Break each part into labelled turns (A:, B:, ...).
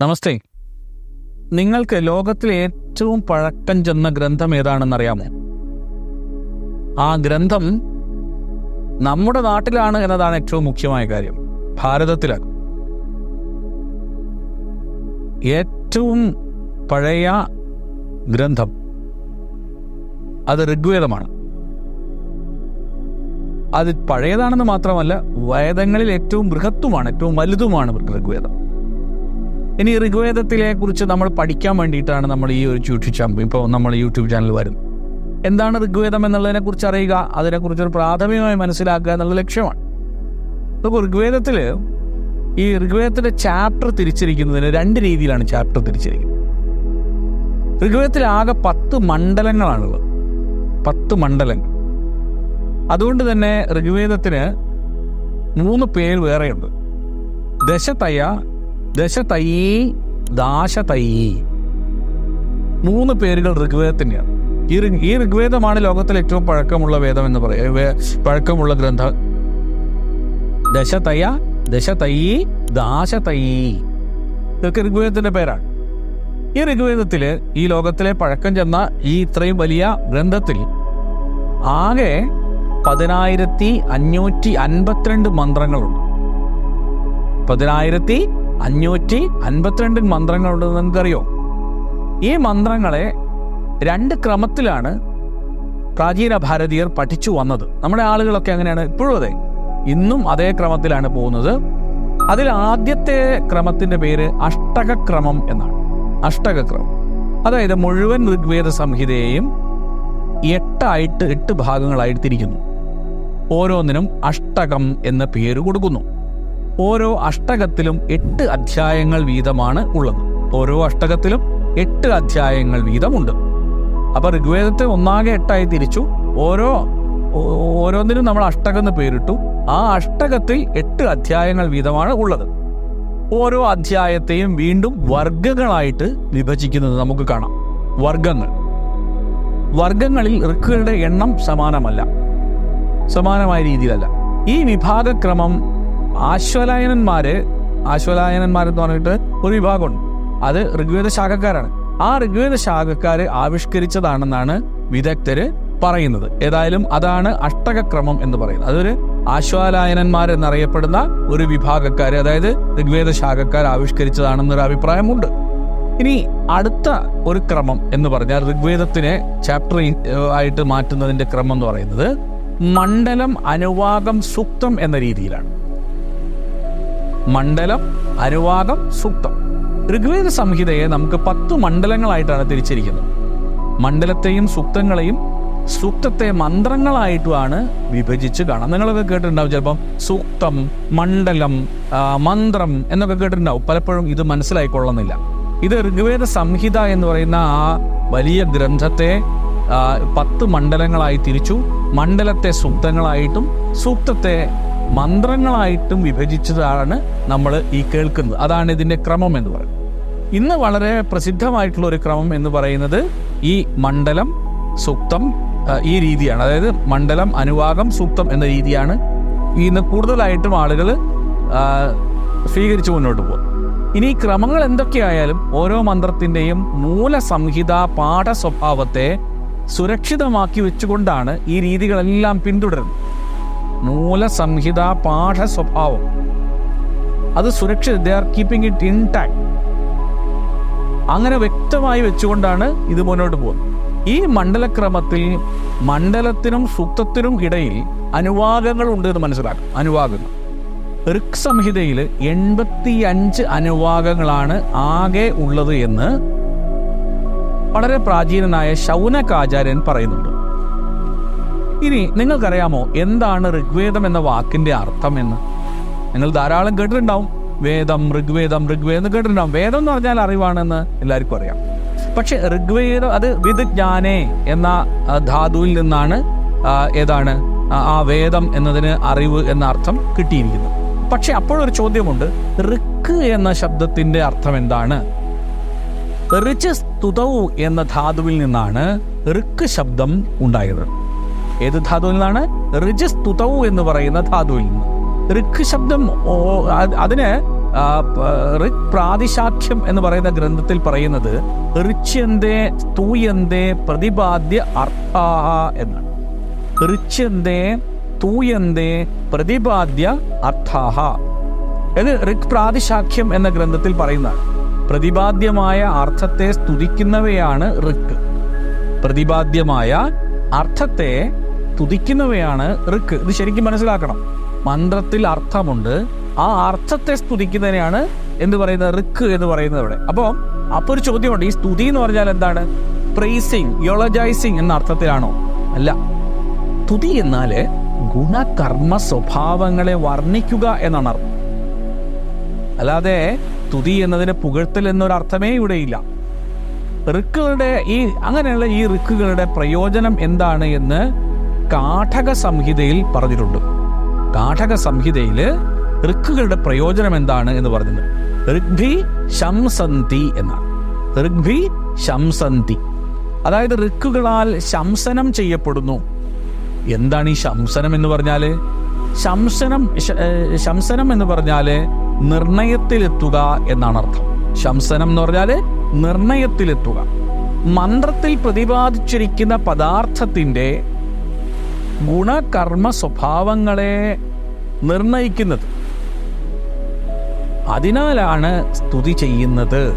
A: നമസ്തേ. നിങ്ങൾക്ക് ലോകത്തിലെ ഏറ്റവും പഴക്കം ചെന്ന ഗ്രന്ഥം ഏതാണെന്നറിയാമോ? ആ ഗ്രന്ഥം നമ്മുടെ നാട്ടിലാണ് എന്നതാണ് ഏറ്റവും മുഖ്യമായ കാര്യം. ഭാരതത്തിലാണ് ഏറ്റവും പഴയ ഗ്രന്ഥം. അത് ഋഗ്വേദമാണ്. അത് പഴയതാണെന്ന് മാത്രമല്ല വേദങ്ങളിൽ ഏറ്റവും ബൃഹത്തുമാണ് ഏറ്റവും വലുതുമാണ് ഋഗ്വേദം. ഇനി ഋഗ്വേദത്തിലെ കുറിച്ച് നമ്മൾ പഠിക്കാൻ വേണ്ടിയിട്ടാണ് നമ്മൾ ഈ ഒരു യൂട്യൂബ് ചാനൽ ഇപ്പോൾ നമ്മൾ യൂട്യൂബ് ചാനൽ വരുന്നത് എന്താണ് ഋഗ്വേദം എന്നുള്ളതിനെ കുറിച്ച് അറിയുക അതിനെക്കുറിച്ച് ഒരു പ്രാഥമികമായി മനസ്സിലാക്കുക എന്നുള്ള ലക്ഷ്യമാണ്. അപ്പോൾ ഋഗ്വേദത്തിൽ ഈ ഋഗ്വേദത്തിന്റെ ചാപ്റ്റർ തിരിച്ചിരിക്കുന്നതിന് രണ്ട് രീതിയിലാണ് ചാപ്റ്റർ തിരിച്ചിരിക്കുന്നത്. ഋഗ്വേദത്തിൽ ആകെ പത്ത് മണ്ഡലങ്ങളാണുള്ളത്. പത്ത് മണ്ഡലങ്ങൾ. അതുകൊണ്ട് തന്നെ ഋഗ്വേദത്തിന് മൂന്ന് പേര് വേറെയുണ്ട്. ദശതയ ദശതയീ ദാശതൈ. മൂന്ന് പേരുകൾ ഋഗ്വേദത്തിന്റെയാണ് ഈ ഈ ഋഗ്വേദമാണ് ലോകത്തിലെ ഏറ്റവും പഴക്കമുള്ള വേദം എന്ന് പറയാം പഴക്കമുള്ള ഗ്രന്ഥ. ദശതയ ദശതൈ ദാശതൈ. ഇതൊക്കെ ഋഗ്വേദത്തിന്റെ പേരാണ്. ഈ ഋഗ്വേദത്തിൽ ഈ ലോകത്തിലെ പഴക്കം ചെന്ന ഈ ഇത്രയും വലിയ ഗ്രന്ഥത്തിൽ ആകെ പതിനായിരത്തി അഞ്ഞൂറ്റി അൻപത്തിരണ്ട് മന്ത്രങ്ങളുണ്ട്. പതിനായിരത്തി അഞ്ഞൂറ്റി അൻപത്തിരണ്ട് മന്ത്രങ്ങളുണ്ടെന്ന് നിങ്ങൾക്കറിയോ ഈ മന്ത്രങ്ങളെ രണ്ട് ക്രമത്തിലാണ് പ്രാചീന ഭാരതീയർ പഠിച്ചു വന്നത്. നമ്മുടെ ആളുകളൊക്കെ അങ്ങനെയാണ് ഇപ്പോഴും അതെ. ഇന്നും അതേ ക്രമത്തിലാണ് പോകുന്നത്. അതിൽ ആദ്യത്തെ ക്രമത്തിന്റെ പേര് അഷ്ടകക്രമം എന്നാണ്. അഷ്ടകക്രമം. അതായത് മുഴുവൻ ഋഗ്വേദ സംഹിതയെയും എട്ടായിട്ട് എട്ട് ഭാഗങ്ങളായി തിരിക്കുന്നു ഓരോന്നിനും അഷ്ടകം എന്ന പേര് കൊടുക്കുന്നു. ഓരോ അഷ്ടകത്തിലും എട്ട് അധ്യായങ്ങൾ വീതമാണ് ഉള്ളത്. ഓരോ അഷ്ടകത്തിലും എട്ട് അധ്യായങ്ങൾ വീതമുണ്ട്. അപ്പൊ ഋഗ്വേദത്തെ ഒന്നാകെ എട്ടായി തിരിച്ചു. ഓരോ ഓരോന്നിനും നമ്മൾ അഷ്ടകം എന്ന് പേരിട്ടു. ആ അഷ്ടകത്തിൽ എട്ട് അധ്യായങ്ങൾ വീതമാണ് ഉള്ളത്. ഓരോ അധ്യായത്തെയും വീണ്ടും വർഗങ്ങളായിട്ട് വിഭജിക്കുന്നത് നമുക്ക് കാണാം. വർഗങ്ങൾ വർഗങ്ങളിൽ ഋക്കുകളുടെ എണ്ണം സമാനമല്ല. സമാനമായ രീതിയിലല്ല. ഈ വിഭാഗക്രമം ആശ്വലായനന്മാര് ആശ്വലായനന്മാരെന്ന് പറഞ്ഞിട്ട് ഒരു വിഭാഗമുണ്ട്. അത് ഋഗ്വേദ ശാഖക്കാരാണ്. ആ ഋഗ്വേദ ശാഖക്കാര് ആവിഷ്കരിച്ചതാണെന്നാണ് വിദഗ്ധര് പറയുന്നത്. ഏതായാലും അതാണ് അഷ്ടകക്രമം എന്ന് പറയുന്നത്. അതൊരു ആശ്വാലായനന്മാർ എന്നറിയപ്പെടുന്ന ഒരു വിഭാഗക്കാര് അതായത് ഋഗ്വേദ ശാഖക്കാർ ആവിഷ്കരിച്ചതാണെന്നൊരു അഭിപ്രായമുണ്ട്. ഇനി അടുത്ത ഒരു ക്രമം എന്ന് പറഞ്ഞാൽ ഋഗ്വേദത്തിനെ ചാപ്റ്റർ ആയിട്ട് മാറ്റുന്നതിന്റെ ക്രമം എന്ന് പറയുന്നത് മണ്ഡലം അനുവാകം സുക്തം എന്ന രീതിയിലാണ്. മണ്ഡലം അനുവാദം സൂക്തം. ഋഗ്വേദ സംഹിതയെ നമുക്ക് പത്ത് മണ്ഡലങ്ങളായിട്ടാണ് തിരിച്ചിരിക്കുന്നത്. മണ്ഡലത്തെയും സൂക്തങ്ങളെയും സൂക്തത്തെ മന്ത്രങ്ങളായിട്ടുമാണ് വിഭജിച്ച് കാണാം. നിങ്ങളൊക്കെ കേട്ടിട്ടുണ്ടാവും ചിലപ്പം സൂക്തം മണ്ഡലം മന്ത്രം എന്നൊക്കെ കേട്ടിട്ടുണ്ടാവും. പലപ്പോഴും ഇത് മനസ്സിലായിക്കൊള്ളുന്നില്ല. ഇത് ഋഗ്വേദ സംഹിത എന്ന് പറയുന്ന ആ വലിയ ഗ്രന്ഥത്തെ പത്ത് മണ്ഡലങ്ങളായി തിരിച്ചു. മണ്ഡലത്തെ സൂക്തങ്ങളായിട്ടും സൂക്തത്തെ മന്ത്രങ്ങളായിട്ടും വിഭജിച്ചതാണ് നമ്മൾ ഈ കേൾക്കുന്നത്. അതാണ് ഇതിന്റെ ക്രമം എന്ന് പറയുന്നത്. ഇന്ന് വളരെ പ്രസിദ്ധമായിട്ടുള്ള ഒരു ക്രമം എന്ന് പറയുന്നത് ഈ മണ്ഡലം സൂക്തം ഈ രീതിയാണ്. അതായത് മണ്ഡലം അനുവാഗം സൂക്തം എന്ന രീതിയാണ് ഇന്ന് കൂടുതലായിട്ടും ആളുകൾ സ്വീകരിച്ചു മുന്നോട്ട് പോകും ഇനി ക്രമങ്ങൾ എന്തൊക്കെയായാലും ഓരോ മന്ത്രത്തിന്റെയും മൂലസംഹിത പാഠ സ്വഭാവത്തെ സുരക്ഷിതമാക്കി വെച്ചുകൊണ്ടാണ് ഈ രീതികളെല്ലാം പിന്തുടരുന്നത്. മൂലസംഹിത പാഠ സ്വഭാവം. അത് സുരക്ഷിത they are keeping it intact അങ്ങനെ വ്യക്തമായി വെച്ചുകൊണ്ടാണ് ഇത് മുന്നോട്ട് പോകുന്നത്. ഈ മണ്ഡലക്രമത്തിൽ മണ്ഡലത്തിനും സൂക്തത്തിനും ഇടയിൽ അനുവാദങ്ങൾ ഉണ്ട് എന്ന് മനസ്സിലാക്കും. അനുവാദങ്ങൾ. ഋക് സംഹിതയിൽ എൺപത്തി അഞ്ച് അനുവാദങ്ങളാണ് ആകെ ഉള്ളത് എന്ന് വളരെ പ്രാചീനനായ ശൗനകാചാര്യൻ പറയുന്നുണ്ട്. ഇനി നിങ്ങൾക്കറിയാമോ എന്താണ് ഋഗ്വേദം എന്ന വാക്കിന്റെ അർത്ഥം എന്ന് നിങ്ങൾ ധാരാളം കേട്ടിട്ടുണ്ടാവും. വേദം ഋഗ്വേദം ഋഗ്വേദം കേട്ടിട്ടുണ്ടാവും. വേദം എന്ന് പറഞ്ഞാൽ അറിവാണെന്ന് എല്ലാവർക്കും അറിയാം. പക്ഷെ ഋഗ്വേദം അത് വിദ്ജ്ഞാനേ എന്ന ധാതുവിൽ നിന്നാണ് ഏതാണ് ആ വേദം എന്നതിന് അറിവ് എന്ന അർത്ഥം കിട്ടിയിരിക്കുന്നത്. പക്ഷെ അപ്പോഴൊരു ചോദ്യമുണ്ട്. ഋക്ക് എന്ന ശബ്ദത്തിന്റെ അർത്ഥം എന്താണ്? ഋച്ച് സ്തുതവു എന്ന ധാതുവിൽ നിന്നാണ് ഋക്ക് ശബ്ദം ഉണ്ടായത്. ഏത് ധാതുവിൽ നിന്നാണ് ഋജസ്തുതവു എന്ന് പറയുന്ന ധാതുവിൽ നിന്ന്. ഋക്ക് ശബ്ദം അതിന് ഋക് പ്രാതിശാഖ്യം എന്ന് പറയുന്ന ഗ്രന്ഥത്തിൽ പറയുന്നത് ഋച്യന്തേ സ്തൂയന്തേ പ്രതിപാദ്യ അർത്ഥാഹ എന്നാണ്. ഋച്യന്തേ തൂയന്തേ പ്രതിപാദ്യ അർത്ഥാഹ ഇത് ഋക് പ്രാതിശാഖ്യം എന്ന ഗ്രന്ഥത്തിൽ പറയുന്നതാണ്. പ്രതിപാദ്യമായ അർത്ഥത്തെ സ്തുതിക്കുന്നവയാണ് ഋക്ക് പ്രതിപാദ്യമായ അർത്ഥത്തെ തുതിക്കുന്നവയാണ് ഋക്ക്. ഇത് ശരിക്കും മനസ്സിലാക്കണം. മന്ത്രത്തിൽ അർത്ഥമുണ്ട്. ആ അർത്ഥത്തെ സ്തുതിക്കുന്നതിനെയാണ് എന്ന് പറയുന്നത് ഋക്ക് എന്ന് പറയുന്നത് ഇവിടെ. അപ്പോൾ അപ്പോൾ ഒരു ചോദ്യമുണ്ട്. ഈ സ്തുതി എന്ന് പറഞ്ഞാൽ എന്താണ്? പ്രൈസിങ് യോളജൈസിങ് എന്ന അർത്ഥത്തിലാണോ? അല്ല. സ്തുതി എന്നാൽ ഗുണകർമ്മ സ്വഭാവങ്ങളെ വർണിക്കുക എന്നാണ് അർത്ഥം. അല്ലാതെ സ്തുതി എന്നതിന് പുകഴ്ത്തൽ എന്നൊരർത്ഥമേ ഇവിടെയില്ല ഋക്കുകളുടെ ഈ അങ്ങനെയുള്ള ഈ ഋക്കുകളുടെ പ്രയോജനം എന്താണ് എന്ന് കാഠക സംഹിതയിൽ പറഞ്ഞിട്ടുണ്ട്. കാഠക സംഹിതയിൽ ഋക്കുകളുടെ പ്രയോജനം എന്താണ് എന്ന് പറഞ്ഞത് ഋഗ്ഭി ശംസന്തി എന്നാണ്. ഋഗ്ഭി ശംസന്തി. അതായത് ഋക്കുകളാൽ ശംസനം ചെയ്യപ്പെടുന്നു. എന്താണ് ഈ ശംസനം എന്ന് പറഞ്ഞാൽ ശംസനം ശംസനം എന്ന് പറഞ്ഞാൽ നിർണയത്തിലെത്തുക എന്നാണ് അർത്ഥം. ശംസനം എന്ന് പറഞ്ഞാൽ നിർണയത്തിലെത്തുക. മന്ത്രത്തിൽ പ്രതിപാദിച്ചിരിക്കുന്ന പദാർത്ഥത്തിന്റെ ഗുണകർമ്മ സ്വഭാവങ്ങളെ നിർണയിക്കുന്നത്. അതിനാലാണ് സ്തുതി ചെയ്യുന്നത്.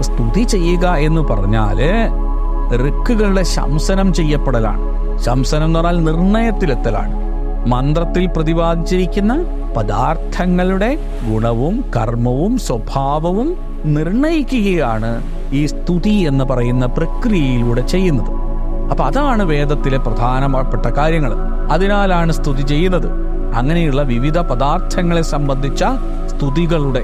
A: സ്തുതി ചെയ്യുക എന്ന് പറഞ്ഞാൽ ഋക്കുകളുടെ ശംസനം ചെയ്യപ്പെടലാണ്. ശംസനം എന്ന് പറഞ്ഞാൽ നിർണയത്തിലെത്തലാണ്. മന്ത്രത്തിൽ പ്രതിപാദിച്ചിരിക്കുന്ന പദാർത്ഥങ്ങളുടെ ഗുണവും കർമ്മവും സ്വഭാവവും നിർണയിക്കുകയാണ് ഈ സ്തുതി എന്ന് പറയുന്ന പ്രക്രിയയിലൂടെ ചെയ്യുന്നത്. അപ്പൊ അതാണ് വേദത്തിലെ പ്രധാനപ്പെട്ട കാര്യങ്ങൾ. അതിനാലാണ് സ്തുതി ചെയ്യുന്നത്. അങ്ങനെയുള്ള വിവിധ പദാർത്ഥങ്ങളെ സംബന്ധിച്ച സ്തുതികളുടെ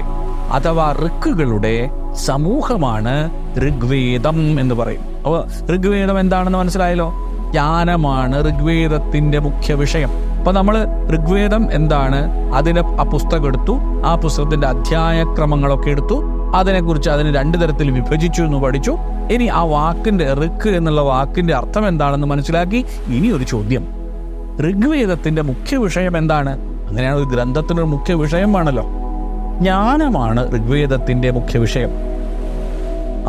A: അഥവാ ഋക്കുകളുടെ സമൂഹമാണ് ഋഗ്വേദം എന്ന് പറയും. അപ്പോൾ ഋഗ്വേദം എന്താണെന്ന് മനസ്സിലായല്ലോ? ജ്ഞാനമാണ് ഋഗ്വേദത്തിന്റെ മുഖ്യ വിഷയം. അപ്പൊ നമ്മൾ ഋഗ്വേദം എന്താണ്? അതിന്റെ ആ പുസ്തകം എടുത്തു ആ പുസ്തകത്തിന്റെ അധ്യായക്രമങ്ങളൊക്കെ എടുത്തു അതിനെക്കുറിച്ച് അതിന് രണ്ട് തരത്തിൽ വിഭജിച്ചു എന്ന് പഠിച്ചു. ഇനി ആ വാക്കിന്റെ ഋക്ക് എന്നുള്ള വാക്കിന്റെ അർത്ഥം എന്താണെന്ന് മനസ്സിലാക്കി. ഇനി ഒരു ചോദ്യം. ഋഗ്വേദത്തിന്റെ മുഖ്യ വിഷയം എന്താണ്? അങ്ങനെയാണ് ഒരു ഗ്രന്ഥത്തിനൊരു മുഖ്യ വിഷയമാണല്ലോ ജ്ഞാനമാണ് ഋഗ്വേദത്തിന്റെ മുഖ്യ വിഷയം.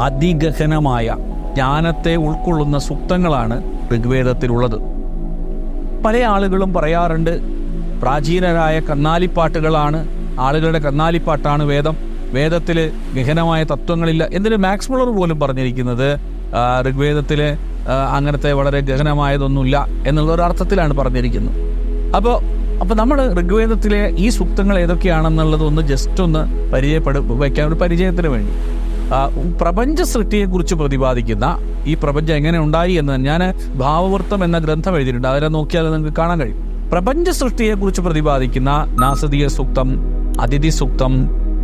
A: അതിഗഹനമായ ജ്ഞാനത്തെ ഉൾക്കൊള്ളുന്ന സൂക്തങ്ങളാണ് ഋഗ്വേദത്തിലുള്ളത്. പല ആളുകളും പറയാറുണ്ട് പ്രാചീനരായ കന്നാലിപ്പാട്ടുകളാണ് ആളുകളുടെ കന്നാലിപ്പാട്ടാണ് വേദം. വേദത്തിൽ ഗഹനമായ തത്വങ്ങളില്ല എന്തിന് മാക്സ് മുളർ പോലും പറഞ്ഞിരിക്കുന്നത് ഋഗ്വേദത്തിൽ അങ്ങനത്തെ വളരെ ഗഹനമായതൊന്നുമില്ല എന്നുള്ള ഒരു അർത്ഥത്തിലാണ് പറഞ്ഞിരിക്കുന്നത്. അപ്പോൾ അപ്പോൾ നമ്മൾ ഋഗ്വേദത്തിലെ ഈ സൂക്തങ്ങൾ ഏതൊക്കെയാണെന്നുള്ളത് ഒന്ന് ജസ്റ്റ് ഒന്ന് പരിചയപ്പെടു വയ്ക്കാൻ ഒരു പരിചയത്തിന് വേണ്ടി. പ്രപഞ്ച സൃഷ്ടിയെക്കുറിച്ച് പ്രതിപാദിക്കുന്ന ഈ പ്രപഞ്ചം എങ്ങനെ ഉണ്ടായി എന്ന് ഞാൻ ഭാവവൃത്തം എന്ന ഗ്രന്ഥം എഴുതിയിട്ടുണ്ട്. അതിനെ നോക്കിയാൽ നിങ്ങൾക്ക് കാണാൻ കഴിയും. പ്രപഞ്ച സൃഷ്ടിയെക്കുറിച്ച് പ്രതിപാദിക്കുന്ന നാസദീയ സൂക്തം അതിഥി സൂക്തം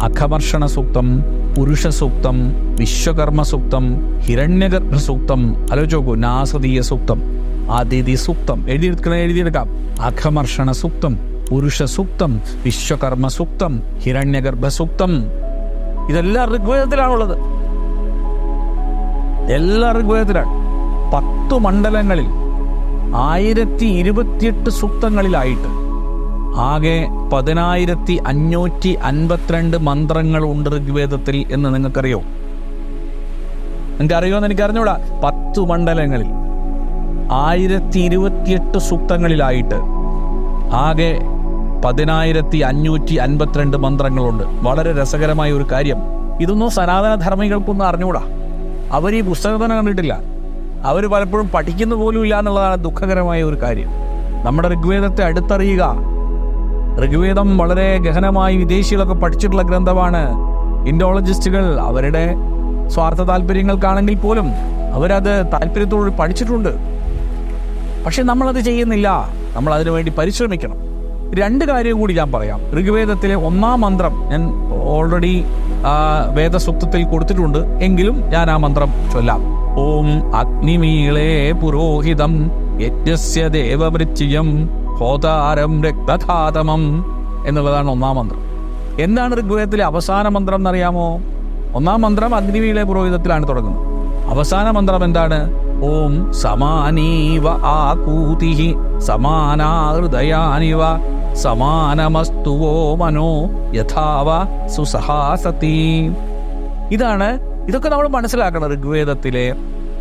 A: അഖമർഷണ സൂക്തം പുരുഷ സൂക്തം വിശ്വകർമ്മ സൂക്തം ഹിരണ്യഗർഭ സൂക്തം ആലോചിച്ച് നാസതീയ സൂക്തം അതിഥി സൂക്തം എഴുതിയെടുക്കണം എഴുതിയെടുക്കാം. അഖമർഷണ സൂക്തം പുരുഷ സൂക്തം വിശ്വകർമ്മ സൂക്തം ഹിരണ്യഗർഭ സൂക്തം ഇതെല്ലാം ഋഗ്വേദത്തിലാണുള്ളത്. എല്ലാ ഋഗ്വേദത്തിലാണ്. പത്തു മണ്ഡലങ്ങളിൽ ആയിരത്തി ഇരുപത്തിയെട്ട് സൂക്തങ്ങളിലായിട്ട് ആകെ പതിനായിരത്തി അഞ്ഞൂറ്റി അൻപത്തിരണ്ട് മന്ത്രങ്ങൾ ഉണ്ട് ഋഗ്വേദത്തിൽ എന്ന് നിങ്ങൾക്കറിയോ? നിങ്ങൾക്ക് അറിയുമെന്ന് എനിക്ക് അറിഞ്ഞൂടാ പത്തു മണ്ഡലങ്ങളിൽ ആയിരത്തി ഇരുപത്തിയെട്ട് സൂക്തങ്ങളിലായിട്ട് ആകെ പതിനായിരത്തി അഞ്ഞൂറ്റി അൻപത്തിരണ്ട് മന്ത്രങ്ങളുണ്ട്. വളരെ രസകരമായ ഒരു കാര്യം. ഇതൊന്നും സനാതന ധർമ്മികൾക്കൊന്നും അറിഞ്ഞൂടാ. അവർ ഈ പുസ്തകം തന്നെ കണ്ടിട്ടില്ല. അവർ പലപ്പോഴും പഠിക്കുന്ന പോലും ഇല്ല എന്നുള്ളതാണ് ദുഃഖകരമായ ഒരു കാര്യം. നമ്മുടെ ഋഗ്വേദത്തെ അടുത്തറിയുക. ഋഗ്വേദം വളരെ ഗഹനമായി വിദേശികളൊക്കെ പഠിച്ചിട്ടുള്ള ഗ്രന്ഥമാണ്. ഇൻഡോളജിസ്റ്റുകൾ അവരുടെ സ്വാർത്ഥ താല്പര്യങ്ങൾക്കാണെങ്കിൽ പോലും അവരത് താല്പര്യത്തോട് പഠിച്ചിട്ടുണ്ട്. പക്ഷെ നമ്മളത് ചെയ്യുന്നില്ല. നമ്മൾ അതിനുവേണ്ടി പരിശ്രമിക്കണം. രണ്ട് കാര്യം കൂടി ഞാൻ പറയാം. ഋഗ്വേദത്തിലെ ഒന്നാം മന്ത്രം ഞാൻ ഓൾറെഡി വേദസൂക്തത്തിൽ കൊടുത്തിട്ടുണ്ട്. എങ്കിലും ഞാൻ ആ മന്ത്രം ചൊല്ലാം. ഓം അഗ്നിമീളേ പുരോഹിതം യജ്ഞസ്യ ദേവമൃത്യം ഹോതാരം രക്തധാതമം എന്നുള്ളതാണ് ഒന്നാം മന്ത്രം. എന്താണ് ഋഗ്വേദത്തിലെ അവസാന മന്ത്രം എന്നറിയാമോ? ഒന്നാം മന്ത്രം അഗ്നിവീളെ പുരോഹിതത്തിലാണ് തുടങ്ങുന്നത്. അവസാന മന്ത്രം എന്താണ്? ഓം സമാനീവ ആകൂതി സമാനാ ഹൃദയാനിവ സമാനമസ്തുവോ മനോ യഥാവ സുസഹാസതി. ഇതാണ് ഇതൊക്കെ നമ്മൾ മനസ്സിലാക്കണം ഋഗ്വേദത്തിലെ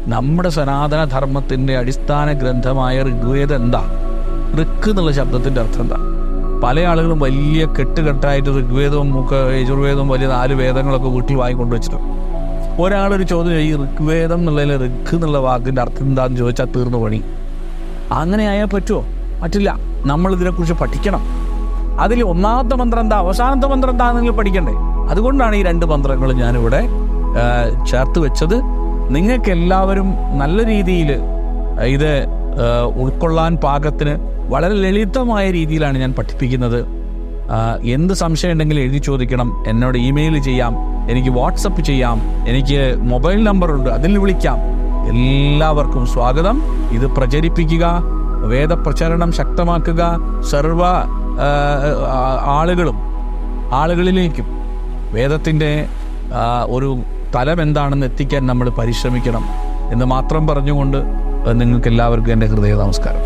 A: നമ്മുടെ സനാതന ധർമ്മത്തിന്റെ അടിസ്ഥാന ഗ്രന്ഥമായ ഋഗ്വേദം എന്താ? ഋക്ക് എന്നുള്ള ശബ്ദത്തിന്റെ അർത്ഥം എന്താ? പല ആളുകളും വലിയ കെട്ടുകെട്ടായിട്ട് ഋഗ്വേദവും യജുർവേദവും വലിയ നാല് വേദങ്ങളൊക്കെ വീട്ടിൽ വാങ്ങിക്കൊണ്ട് വെച്ചിട്ടുണ്ട്. ഒരാളൊരു ചോദ്യം ഈ ഋഗ്വേദം എന്നുള്ളതിൽ ഋഗ് എന്നുള്ള വാക്കിന്റെ അർത്ഥം എന്താണെന്ന് ചോദിച്ചാൽ തീർന്നു പണി. അങ്ങനെ ആയാൽ പറ്റുമോ പറ്റില്ല. നമ്മളിതിനെക്കുറിച്ച് പഠിക്കണം. അതിൽ ഒന്നാമത്തെ മന്ത്രം എന്താ? അവസാനത്തെ മന്ത്രം എന്താ നിങ്ങൾ പഠിക്കണ്ടേ? അതുകൊണ്ടാണ് ഈ രണ്ട് മന്ത്രങ്ങൾ ഞാനിവിടെ ചേർത്ത് വെച്ചത്. നിങ്ങൾക്ക് എല്ലാവരും നല്ല രീതിയിൽ ഇത് ഉൾക്കൊള്ളാൻ പാകത്തിന് വളരെ ലളിതമായ രീതിയിലാണ് ഞാൻ പഠിപ്പിക്കുന്നത്. എന്ത് സംശയം ഉണ്ടെങ്കിലും എഴുതി ചോദിക്കണം. എന്നോട് ഇമെയിൽ ചെയ്യാം. എനിക്ക് വാട്സപ്പ് ചെയ്യാം. എനിക്ക് മൊബൈൽ നമ്പറുണ്ട്. അതിൽ വിളിക്കാം. എല്ലാവർക്കും സ്വാഗതം. ഇത് പ്രചരിപ്പിക്കുക. വേദപ്രചരണം ശക്തമാക്കുക. സർവ ആളുകളും ആളുകളിലേക്കും വേദത്തിന്റെ ഒരു തലം എന്താണെന്ന് എത്തിക്കാൻ നമ്മൾ പരിശ്രമിക്കണം എന്ന് മാത്രം പറഞ്ഞുകൊണ്ട് നിങ്ങൾക്ക് എല്ലാവർക്കും എന്റെ ഹൃദയ നമസ്കാരം